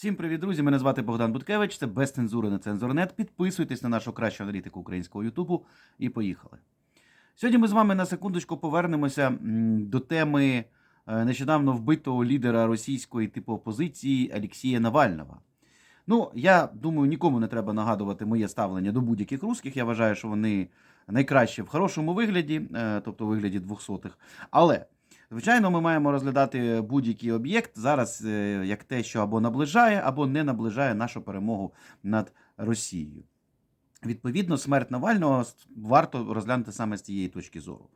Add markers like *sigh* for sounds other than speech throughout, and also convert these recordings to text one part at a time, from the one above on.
Всім привіт, друзі! Мене звати Богдан Буткевич. Це без цензури на цензурнет. Підписуйтесь на нашу кращу аналітику українського Ютубу і поїхали. Сьогодні ми з вами на секундочку повернемося до теми е, нещодавно вбитого лідера російської типу опозиції Олексія Навального. Ну, я думаю, нікому не треба нагадувати моє ставлення до будь-яких русських. Я вважаю, що вони найкраще в хорошому вигляді, е, тобто у вигляді двохсотих. Але Звичайно, ми маємо розглядати будь-який об'єкт зараз е, як те, що або наближає, або не наближає нашу перемогу над Росією. Відповідно, смерть Навального варто розглянути саме з цієї точки зору.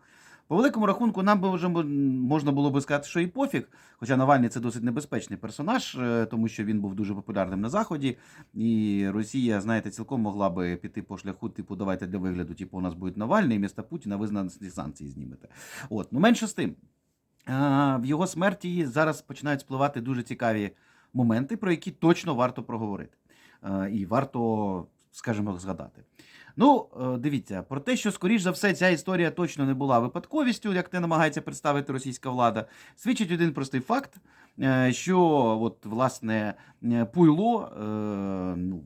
По великому рахунку, нам би вже можна було би сказати, що і пофіг. Хоча Навальний це досить небезпечний персонаж, е, тому що він був дуже популярним на Заході, і Росія, знаєте, цілком могла би піти по шляху, типу, давайте для вигляду, типу, у нас буде Навальний, і міста Путіна ви з нас санкції знімете. От, ну менше з тим. В його смерті зараз починають спливати дуже цікаві моменти, про які точно варто проговорити. І варто, скажімо, згадати. Ну, е, дивіться, про те, що, скоріш за все, ця історія точно не була випадковістю, як те намагається представити російська влада, свідчить один простий факт, е, що от, власне е, Пуйло, ну,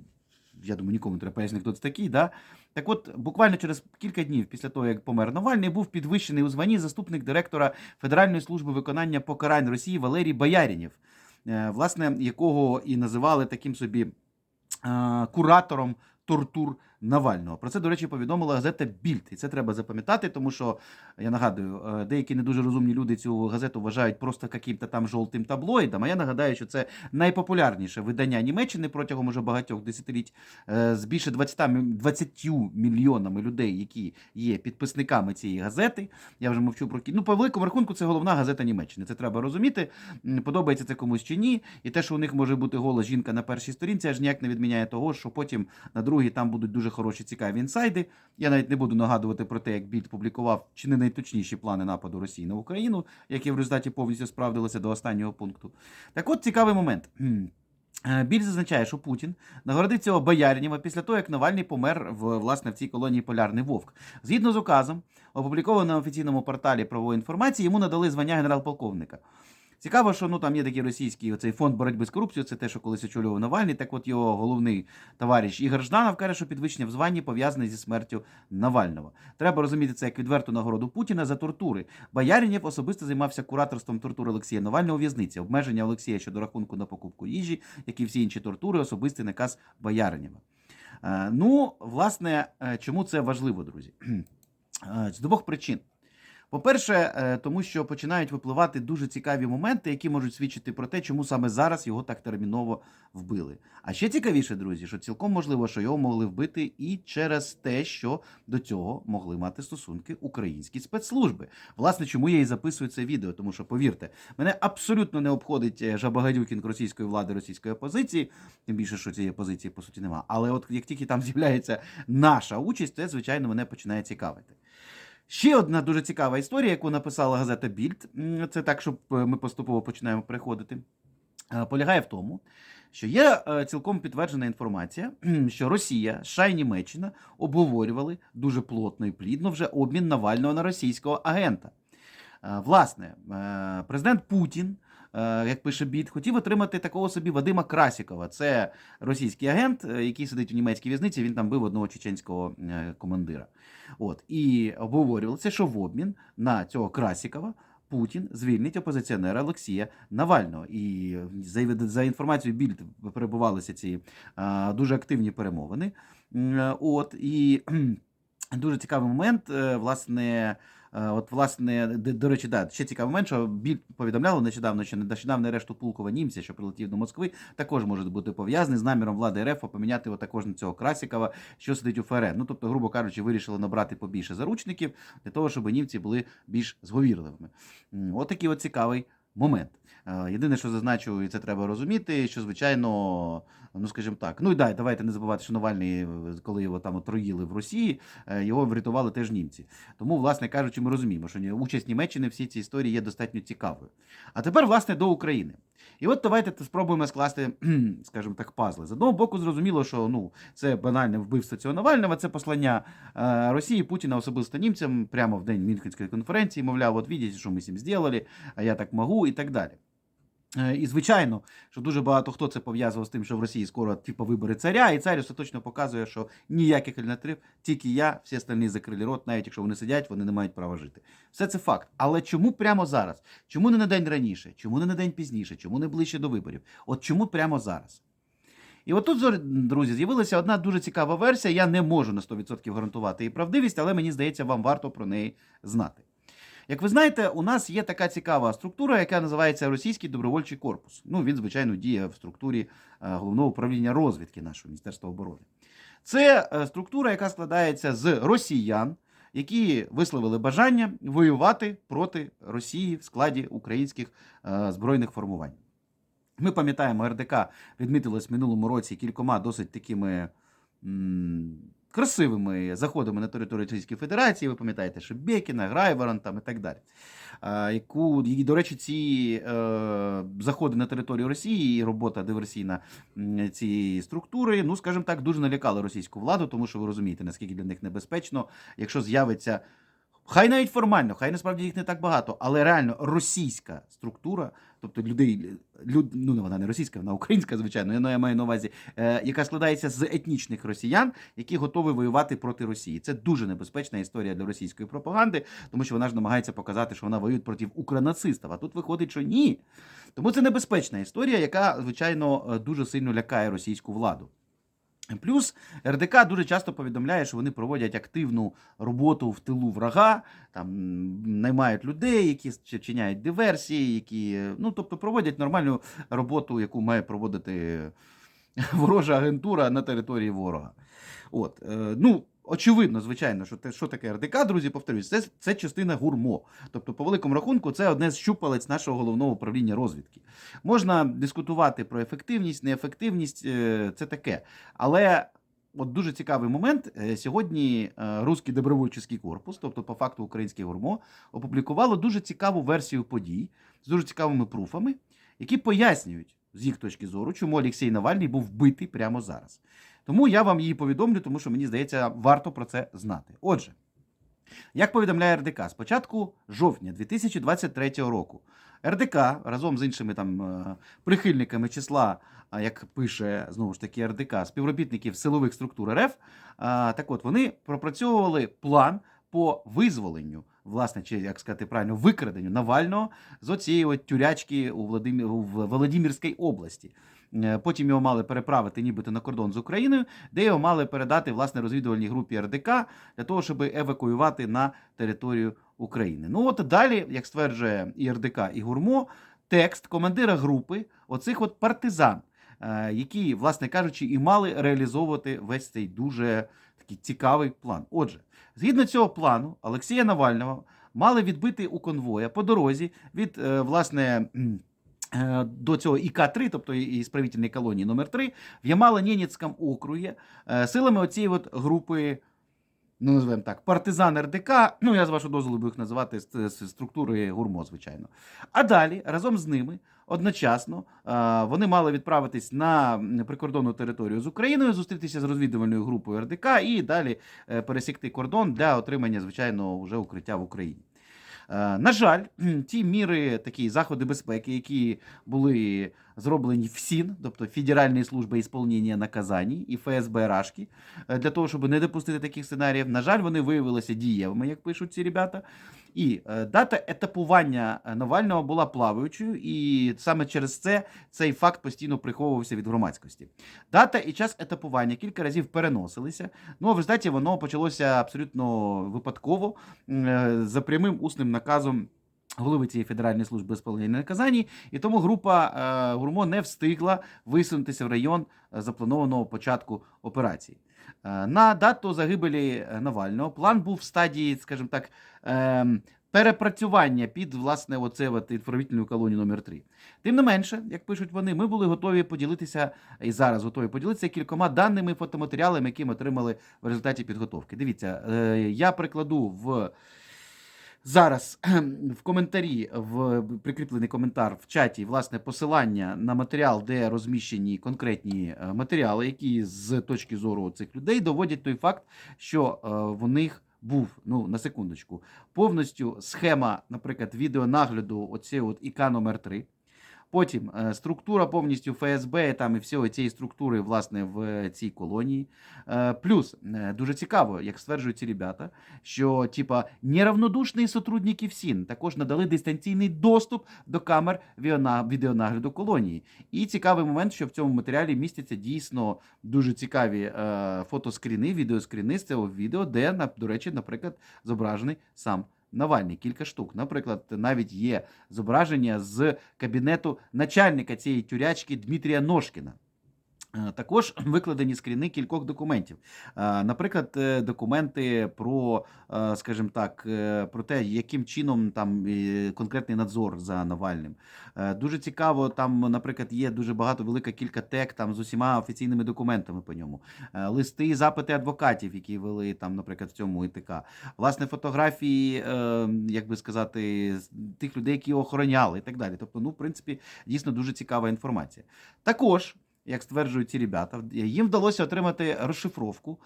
я думаю, нікому не треба пояснити, хто це такий, да? Так от, буквально через кілька днів після того, як помер Навальний, був підвищений у званні заступник директора Федеральної служби виконання покарань Росії Валерій Боярінєв, власне, якого і називали таким собі куратором тортур Навального. Про це, до речі, повідомила газета Більд. І це треба запам'ятати, тому що я нагадую, е, деякі не дуже розумні люди цю газету вважають просто яким-то там жовтим таблоїдом. А я нагадаю, що це найпопулярніше видання Німеччини протягом уже багатьох десятиліть е, з більше 20, 20 мільйонами людей, які є підписниками цієї газети. Я вже мовчу про ну, по великому рахунку, це головна газета Німеччини. Це треба розуміти. Подобається це комусь чи ні. І те, що у них може бути голос жінка на першій сторінці, аж ніяк не відміняє того, що потім на другій там будуть дуже дуже хороші цікаві інсайди. Я навіть не буду нагадувати про те, як Більд публікував чи не найточніші плани нападу Росії на Україну, які в результаті повністю справдилися до останнього пункту. Так от цікавий момент. Е, Біль зазначає, що Путін нагородив цього Боярінєва після того, як Навальний помер в власне в цій колонії Полярний Вовк. Згідно з указом, опублікованим на офіційному порталі правової інформації, йому надали звання генерал-полковника. Цікаво, що ну там є такий російський оцей фонд боротьби з корупцією, це те, що колись очолював Навальний. Так от його головний товариш Ігор Жданов каже, що підвищення в званні пов'язане зі смертю Навального. Треба розуміти це як відверту нагороду Путіна за тортури. Боярінєв особисто займався кураторством тортур Олексія Навального у в'язниці, обмеження Олексія щодо рахунку на покупку їжі, як і всі інші тортури, особистий наказ Бояринєва. Е, ну, власне, е, чому це важливо, друзі? *clears throat* Е, з двох причин. По-перше, е, тому що починають випливати дуже цікаві моменти, які можуть свідчити про те, чому саме зараз його так терміново вбили. А ще цікавіше, друзі, що цілком можливо, що його могли вбити і через те, що до цього могли мати стосунки українські спецслужби. Власне, чому я і записую це відео, тому що повірте, мене абсолютно не обходить е, жабагадюкінг російської влади, російської опозиції, тим більше, що цієї опозиції по суті нема. Але от як тільки там з'являється наша участь, це звичайно мене починає цікавити. Ще одна дуже цікава історія, яку написала газета Більд. Це так, щоб е, ми поступово починаємо переходити. Е, полягає в тому, що є е, цілком підтверджена інформація, що Росія, США і Німеччина обговорювали дуже плотно і плідно вже обмін Навального на російського агента. Власне, президент Путін. Як пише Біт, хотів отримати такого собі Вадима Красікова. Це російський агент, який сидить у німецькій в'язниці. Він там бив одного чеченського командира. От і обговорювалося, що в обмін на цього Красікова Путін звільнить опозиціонера Олексія Навального. І за за інформацією Більд перебувалися ці а, дуже активні перемовини. От і *clears throat* дуже цікавий момент, е, власне. Е, от, власне, до, речі, да, ще цікавий момент, що біль повідомляло нещодавно, що нещодавно решту Пулкова німця, що прилетів до Москви, також може бути пов'язаний з наміром влади РФ поміняти також на цього Красікова, що сидить у ФРН. Ну тобто, грубо кажучи, вирішили набрати побільше заручників для того, щоб німці були більш зговірливими. От такий от цікавий момент. Е, єдине, що зазначу, і це треба розуміти, що звичайно, ну скажімо так, ну і дай, давайте не забувати, що Навальний, коли його там отруїли в Росії, е, його врятували теж німці. Тому, власне кажучи, ми розуміємо, що участь Німеччини в всій цій історії є достатньо цікавою. А тепер, власне, до України. І от давайте спробуємо скласти, *clears throat* скажімо так, пазли. З одного боку, зрозуміло, що ну це банальне вбивство цього Навального, це послання е, Росії Путіна особисто німцям прямо в день Мюнхенської конференції, мовляв, от бачите, що ми з цим зробили, а я так можу і так далі. Е, І звичайно, що дуже багато хто це пов'язував з тим, що в Росії скоро типу, вибори царя, і цар остаточно показує, що ніяких альтернатив, тільки я, всі остальні закрили рот, навіть якщо вони сидять, вони не мають права жити. Все це факт. Але чому прямо зараз? Чому не на день раніше? Чому не на день пізніше? Чому не ближче до виборів? От чому прямо зараз? І от тут, друзі, з'явилася одна дуже цікава версія. Я не можу на 100% гарантувати її правдивість, але мені здається, вам варто про неї знати. Як ви знаєте, у нас є така цікава структура, яка називається Російський добровольчий корпус. Ну, він, звичайно, діє в структурі е, головного управління розвідки нашого Міністерства оборони. Це е, структура, яка складається з росіян, які висловили бажання воювати проти Росії в складі українських е, збройних формувань. Ми пам'ятаємо, РДК відмітилось в минулому році кількома досить такими красивими заходами на територію Російської Федерації. Ви пам'ятаєте, що Бекіна, Грайворон там і так далі. Яку, і, до речі, ці е, заходи на територію Росії і робота диверсійна цієї структури, ну, скажімо так, дуже налякали російську владу, тому що ви розумієте, наскільки для них небезпечно, якщо з'явиться. Хай навіть формально, хай насправді їх не так багато, але реально російська структура, тобто людей, люд, ну вона не російська, вона українська, звичайно, я- я маю на увазі, е, яка складається з етнічних росіян, які готові воювати проти Росії. Це дуже небезпечна історія для російської пропаганди, тому що вона ж намагається показати, що вона воює проти укранацистів. А тут виходить, що ні. Тому це небезпечна історія, яка, звичайно, е, дуже сильно лякає російську владу. Плюс РДК дуже часто повідомляє, що вони проводять активну роботу в тилу врага, там наймають людей, які чиняють диверсії, які ну тобто проводять нормальну роботу, яку має проводити *laughs* ворожа агентура на території ворога. От е, ну. Очевидно, звичайно, що те, що таке РДК, друзі, повторюсь, це, це частина гурмо. Тобто, по великому рахунку, це одне з щупалець нашого головного управління розвідки. Можна дискутувати про ефективність, неефективність, е, це таке. Але от дуже цікавий момент. Е, Сьогодні е, Руський добровольчий корпус, тобто по факту українське гурмо, опублікувало дуже цікаву версію подій з дуже цікавими пруфами, які пояснюють з їх точки зору, чому Олексій Навальний був вбитий прямо зараз. Тому я вам її повідомлю, тому що мені здається, варто про це знати. Отже. Як повідомляє РДК, з початку жовтня 2023 року РДК разом з іншими там е, прихильниками числа, як пише знову ж таки РДК, співробітників силових структур РФ, так от вони пропрацьовували план по визволенню, власне, чи як сказати правильно, викраденню Навального з оцієї от тюрячки у Володимирській області. Е, Потім його мали переправити нібито на кордон з Україною, де його мали передати власне розвідувальній групі РДК для того, щоб евакуювати на територію України. Ну от далі, як стверджує і РДК, і Гурмо, текст командира групи оцих от партизан, е, які, власне кажучи, і мали реалізовувати весь цей дуже такий цікавий план. Отже, згідно цього плану, Олексія Навального мали відбити у конвоя по дорозі від е, власне. Е, До цього ІК-3, тобто і справительної колонії номер 3 в Ямало-Ненецькому округі е, силами оцієї от групи ну, називаємо так, партизан РДК, ну я з вашого дозволу буду їх називати з, структури гурмо, звичайно. А далі разом з ними одночасно е, вони мали відправитись на прикордонну територію з Україною, зустрітися з розвідувальною групою РДК і далі пересікти кордон для отримання, звичайно, вже укриття в Україні. Е, На жаль, *clears throat* ті міри, такі заходи безпеки, які були зроблені в СІН, тобто Федеральної служби ісполнення наказань і ФСБ Рашки, е, для того, щоб не допустити таких сценаріїв. На жаль, вони виявилися дієвими, як пишуть ці ребята. І е, дата етапування е, Навального була плаваючою, і саме через це цей факт постійно приховувався від громадськості. Дата і час етапування кілька разів переносилися. Ну а в результаті воно почалося абсолютно випадково е, за прямим усним наказом. Голови цієї Федеральної служби сповнення наказань, і тому група Гурмо не встигла висунутися в район запланованого початку операції. Е, на дату загибелі е, Навального план був в стадії, скажімо так, е, перепрацювання під власне оце інформаційну колонію номер 3 Тим не менше, як пишуть вони, ми були готові поділитися і зараз готові поділитися кількома даними фотоматеріалами, які ми отримали в результаті підготовки. Дивіться, е, я прикладу в. Зараз в коментарі, в прикріплений коментар в чаті, власне, посилання на матеріал, де розміщені конкретні е, матеріали, які з точки зору цих людей доводять той факт, що е, в них був, ну на секундочку, повністю схема, наприклад, відеонагляду оцієї от ІК номер 3 Потім е, структура повністю ФСБ там і всієї цієї структури, власне, в цій колонії. Е, Плюс е, дуже цікаво, як стверджують ці ребята, що типа неравнодушні сотрудники ФСІН також надали дистанційний доступ до камер відеонагляду колонії. І цікавий момент, що в цьому матеріалі містяться дійсно дуже цікаві фотоскріни, відеоскріни з цього відео, де, на- до речі, наприклад, зображений сам Навальний. Кілька штук. Наприклад, навіть є зображення з кабінету начальника цієї тюрячки Дмитрія Ножкіна. Е, Також *clears throat* викладені скріни кількох документів. Е, Наприклад, е, документи про, скажімо так, про те, яким чином там конкретний надзор за Навальним. Дуже цікаво, там, наприклад, є дуже багато, велика кілька тег там з усіма офіційними документами по ньому. Листи і запити адвокатів, які вели там, наприклад, в цьому ІТК. Власне, фотографії, як би сказати, тих людей, які охороняли, і так далі. Тобто, ну, в принципі, дійсно дуже цікава інформація. Також. Як стверджують ці ребята, їм вдалося отримати розшифровку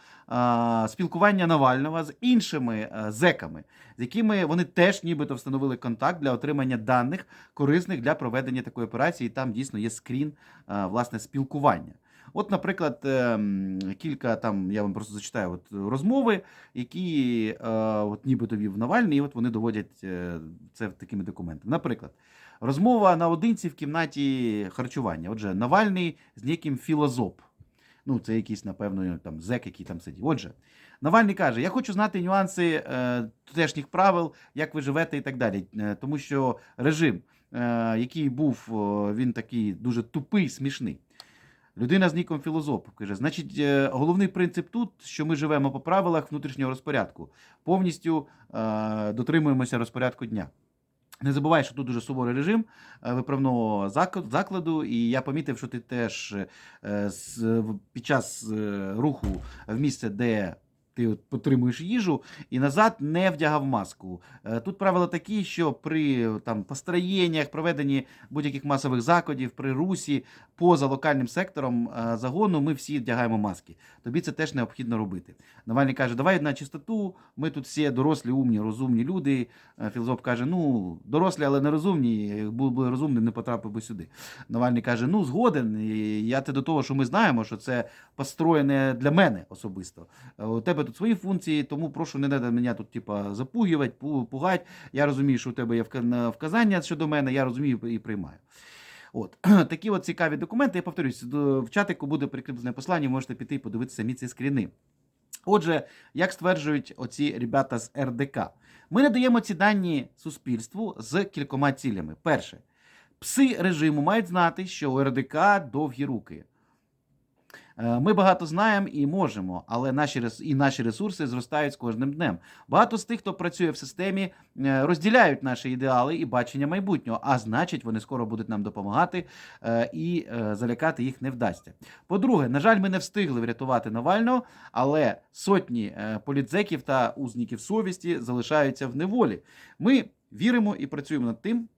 спілкування Навального з іншими зеками, з якими вони теж нібито встановили контакт для отримання даних, корисних для проведення такої операції. І там дійсно є скрін власне спілкування. От, наприклад, ем, кілька там, я вам просто зачитаю от, розмови, які е, от, нібито вів Навальний, і от вони доводять е, це такими документами. Наприклад, розмова наодинці в кімнаті харчування. Отже, Навальний з неким філозоп. Ну, це якийсь, напевно, там зек, який там сидів. Отже, Навальний каже: Я хочу знати нюанси е, тутешніх правил, як ви живете і так далі. Е, тому що режим, е, який був, о, він такий дуже тупий, смішний. Людина з ніком філозоф каже: значить, е, головний принцип тут, що ми живемо по правилах внутрішнього розпорядку, повністю е, дотримуємося розпорядку дня. Не забувай, що тут дуже суворий режим е, виправного зак- закладу, і я помітив, що ти теж е, під час е, руху в місце, де ти от потримуєш їжу, і назад не вдягав маску. Е, Тут правила такі, що при там построєннях, проведенні будь-яких масових заходів, при русі, поза локальним сектором е, загону, ми всі вдягаємо маски. Тобі це теж необхідно робити. Навальний каже, давай на чистоту, ми тут всі дорослі, умні, розумні люди. Е, Філозоф каже, ну, дорослі, але не розумні. Був би розумним, не потрапив би сюди. Навальний каже, ну, згоден. Я те до того, що ми знаємо, що це построєне для мене особисто. У тебе тут свої функції, тому прошу не треба мене тут, типа, запугувати, пу- пугати. Я розумію, що у тебе є вказання щодо мене, я розумію і приймаю. От *clears throat* такі от цікаві документи. Я повторюсь, в чатику буде прикріплене послання, можете піти і подивитися самі ці скріни. Отже, як стверджують оці ребята з РДК, ми надаємо ці дані суспільству з кількома цілями. Перше, пси режиму мають знати, що у РДК довгі руки. Е, Ми багато знаємо і можемо, але наші і наші ресурси зростають з кожним днем. Багато з тих, хто працює в системі, е, розділяють наші ідеали і бачення майбутнього. А значить, вони скоро будуть нам допомагати е, і залякати їх не вдасться. По-друге, на жаль, ми не встигли врятувати Навального, але сотні політзеків та узників совісті залишаються в неволі. Ми віримо і працюємо над тим.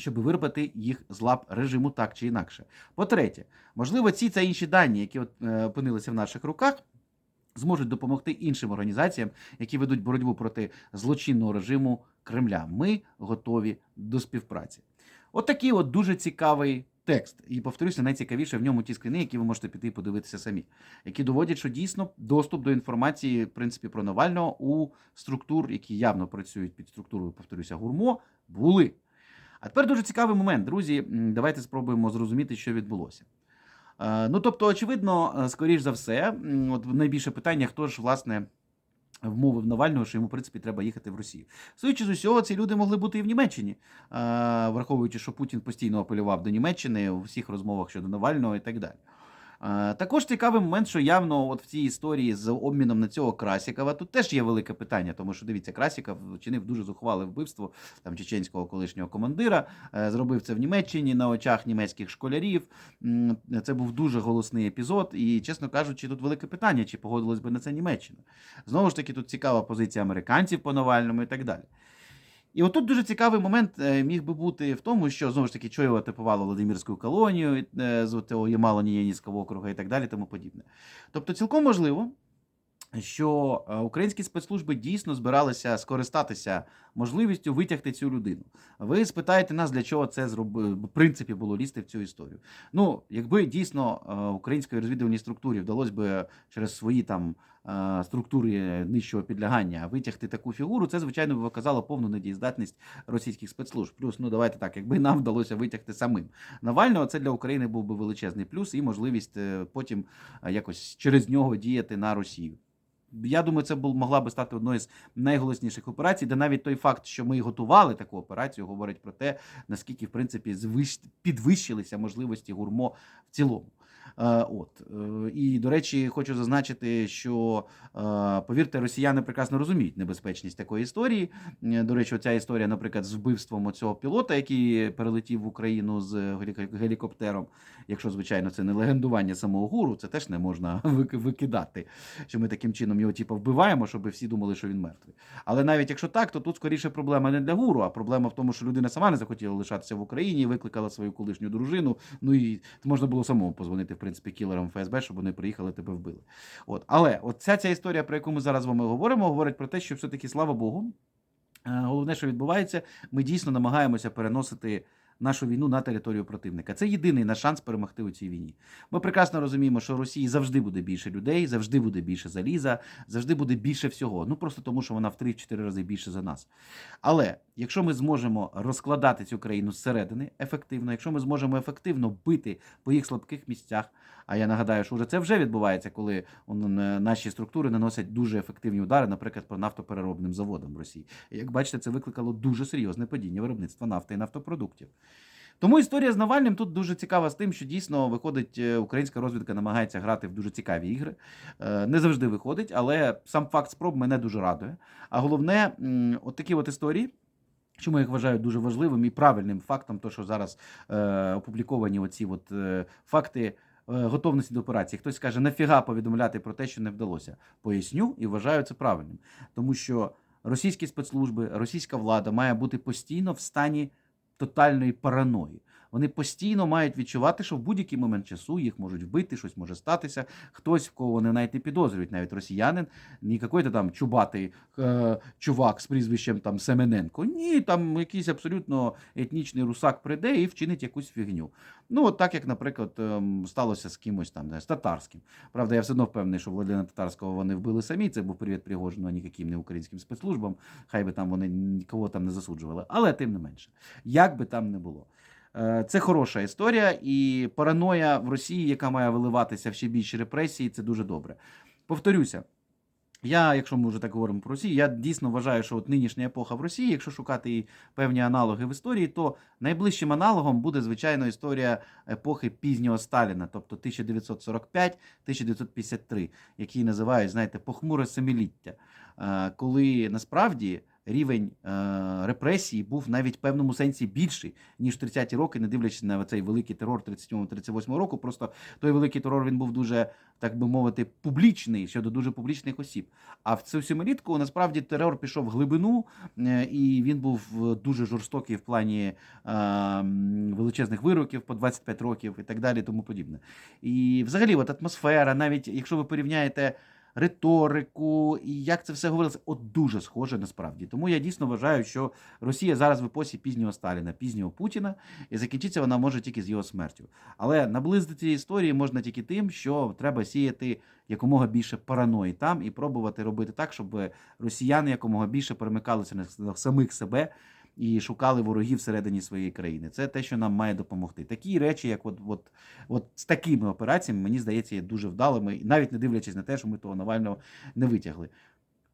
Щоб вирвати їх з лап режиму так чи інакше. По-третє, можливо, ці та інші дані, які е, опинилися в наших руках, зможуть допомогти іншим організаціям, які ведуть боротьбу проти злочинного режиму Кремля. Ми готові до співпраці. От такий от дуже цікавий текст. І повторюся, найцікавіше в ньому ті скрини, які ви можете піти подивитися самі, які доводять, що дійсно доступ до інформації, в принципі, про Навального у структур, які явно працюють під структурою, повторюся, гурмо, були. А тепер дуже цікавий момент, друзі. Давайте спробуємо зрозуміти, що відбулося. Е, Ну, тобто, очевидно, е, скоріш за все, от найбільше питання, хто ж, власне, вмовив Навального, що йому, в принципі, треба їхати в Росію. Судячи з усього, ці люди могли бути і в Німеччині, е, враховуючи, що Путін постійно апелював до Німеччини у всіх розмовах щодо Навального і так далі. Також цікавий момент, що явно от в цій історії з обміном на цього Красікова тут теж є велике питання, тому що дивіться, Красіков вчинив дуже зухвале вбивство там чеченського колишнього командира, е, зробив це в Німеччині на очах німецьких школярів. Це був дуже голосний епізод, і, чесно кажучи, тут велике питання, чи погодилась би на це Німеччина. Знову ж таки, тут цікава позиція американців по Навальному і так далі. І отут дуже цікавий момент е, міг би бути в тому, що знову ж таки, Чоєва типувала типувало колонію е, з того Ямало-Нієнівського округа і так далі, тому подібне. Тобто, цілком можливо, що е, українські спецслужби дійсно збиралися скористатися можливістю витягти цю людину. Ви спитаєте нас, для чого це зроби, в принципі було лізти в цю історію. Ну, якби дійсно е, українській розвідувальній структурі вдалося би через свої там е, структури нижчого підлягання витягти таку фігуру, це звичайно би показало повну недієздатність російських спецслужб. Плюс, ну давайте так, якби нам вдалося витягти самим Навального, це для України був би величезний плюс і можливість е, потім якось через нього діяти на Росію. Я думаю, це був, могла би стати одною з найголосніших операцій, де навіть той факт, що ми готували таку операцію, говорить про те, наскільки в принципі підвищилися можливості гурмо в цілому. Е, От Е, і до речі, хочу зазначити, що е, повірте, росіяни прекрасно розуміють небезпечність такої історії. До речі, ця історія, наприклад, з вбивством цього пілота, який перелетів в Україну з гелікоптером. Якщо, звичайно, це не легендування самого гуру, це теж не можна *laughs* викидати. Що ми таким чином його типу, вбиваємо, щоб всі думали, що він мертвий. Але навіть якщо так, то тут скоріше проблема не для гуру, а проблема в тому, що людина сама не захотіла лишатися в Україні, викликала свою колишню дружину. Ну і можна було самому позвонити, в принципі, кілерам ФСБ, щоб вони приїхали, тебе вбили. От, але от ця ця історія, про яку ми зараз з вами говоримо, говорить про те, що все-таки слава Богу. е, Головне, що відбувається, ми дійсно намагаємося переносити нашу війну на територію противника. Це єдиний наш шанс перемогти у цій війні. Ми прекрасно розуміємо, що Росії завжди буде більше людей, завжди буде більше заліза, завжди буде більше всього. Ну просто тому, що вона в 3-4 рази більше за нас. Але якщо ми зможемо розкладати цю країну зсередини ефективно, якщо ми зможемо ефективно бити по їх слабких місцях, а я нагадаю, що вже це вже відбувається, коли е, наші структури наносять дуже ефективні удари, наприклад, по нафтопереробним заводам в Росії. Як бачите, це викликало дуже серйозне падіння виробництва нафти і нафтопродуктів. Тому історія з Навальним тут дуже цікава з тим, що дійсно виходить, е, українська розвідка намагається грати в дуже цікаві ігри. Е, Не завжди виходить, але сам факт спроб мене дуже радує. А головне, от такі от історії. Чому я їх вважаю дуже важливим і правильним фактом, то що зараз е, опубліковані оці от, е, факти готовності до операції. Хтось скаже, нафіга повідомляти про те, що не вдалося. Поясню і вважаю це правильним. Тому що російські спецслужби, російська влада має бути постійно в стані тотальної параної. Вони постійно мають відчувати, що в будь-який момент часу їх можуть вбити, щось може статися. Хтось, в кого вони навіть не підозрюють, навіть росіянин, не якийсь там чубатий е, чувак з прізвищем там Семененко. Ні, там якийсь абсолютно етнічний русак прийде і вчинить якусь фігню. Ну, от так як, наприклад, ем, сталося з кимось там, з татарським. Правда, я все одно впевнений, що Владимира Татарського вони вбили самі. Це був привіт Пригожину, ніяким не українським спецслужбам. Хай би там вони нікого там не засуджували. Але тим не менше, як би там не було. Е, Це хороша історія, і параноя в Росії, яка має виливатися в ще більші репресії, це дуже добре. Повторюся. Я, якщо ми вже так говоримо про Росію, я дійсно вважаю, що от нинішня епоха в Росії, якщо шукати її певні аналоги в історії, то найближчим аналогом буде звичайно історія епохи пізнього Сталіна, тобто 1945-1953, який називають, знаєте, похмуре семиліття, Е, коли насправді рівень е, репресії був навіть в певному сенсі більший, ніж в 30-ті роки, не дивлячись на цей великий терор 37-38 року. Просто той великий терор він був дуже, так би мовити, публічний щодо дуже публічних осіб. А в цю сімилітку насправді терор пішов в глибину, е, і він був е, дуже жорстокий в плані величезних вироків по 25 років і так далі, тому подібне. І взагалі, от атмосфера, навіть якщо ви порівняєте риторику і як це все говорилося, от дуже схоже насправді. Тому я дійсно вважаю, що Росія зараз в епосі пізнього Сталіна, пізнього Путіна, і закінчиться вона може тільки з його смертю. Але наблизити цієї історії можна тільки тим, що треба сіяти якомога більше параної там і пробувати робити так, щоб росіяни якомога більше перемикалися на самих себе. І шукали ворогів всередині своєї країни. Це те, що нам має допомогти. Такі речі, як от, от, от з такими операціями, мені здається, є дуже вдалими, навіть не дивлячись на те, що ми того Навального не витягли.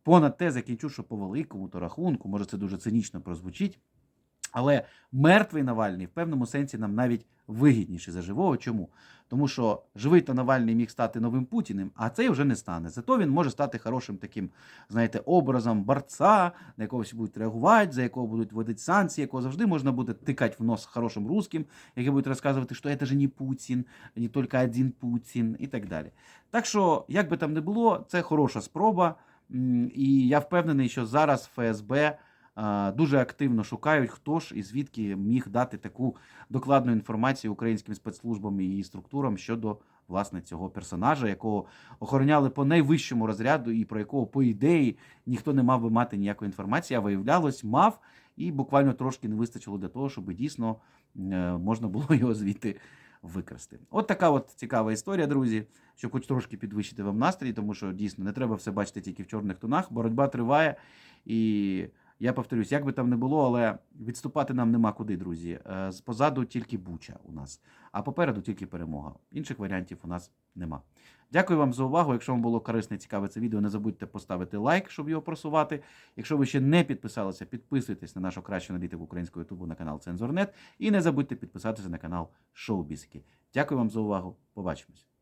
Понад те, закінчу, що по великому то рахунку, може це дуже цинічно прозвучить. Але мертвий Навальний в певному сенсі нам навіть вигідніше за живого. Чому? Тому що живий то Навальний міг стати новим Путіним, а цей вже не стане. Зато він може стати хорошим таким, знаєте, образом борця, на якого всі будуть реагувати, за якого будуть вводити санкції, якого завжди можна буде тикати в нос хорошим русським, які будуть розказувати, що це ж не Путін, не тільки один Путін і так далі. Так що, як би там не було, це хороша спроба. І я впевнений, що зараз ФСБ дуже активно шукають, хто ж і звідки міг дати таку докладну інформацію українським спецслужбам і структурам щодо власне цього персонажа, якого охороняли по найвищому розряду, і про якого, по ідеї, ніхто не мав би мати ніякої інформації, а виявлялось, мав, і буквально трошки не вистачило для того, щоб дійсно е, можна було його звідти викрасти. От така от цікава історія, друзі, щоб хоч трошки підвищити вам настрій, тому що дійсно не треба все бачити тільки в чорних тонах. Боротьба триває. І я повторюсь, як би там не було, але відступати нам нема куди, друзі. Е, Позаду тільки буча у нас, а попереду тільки перемога. Інших варіантів у нас нема. Дякую вам за увагу. Якщо вам було корисне і цікаве це відео, не забудьте поставити лайк, щоб його просувати. Якщо ви ще не підписалися, підписуйтесь на нашу кращу аналітику українського ютубу на канал Цензорнет. І не забудьте підписатися на канал Шоу Бісики. Дякую вам за увагу. Побачимось.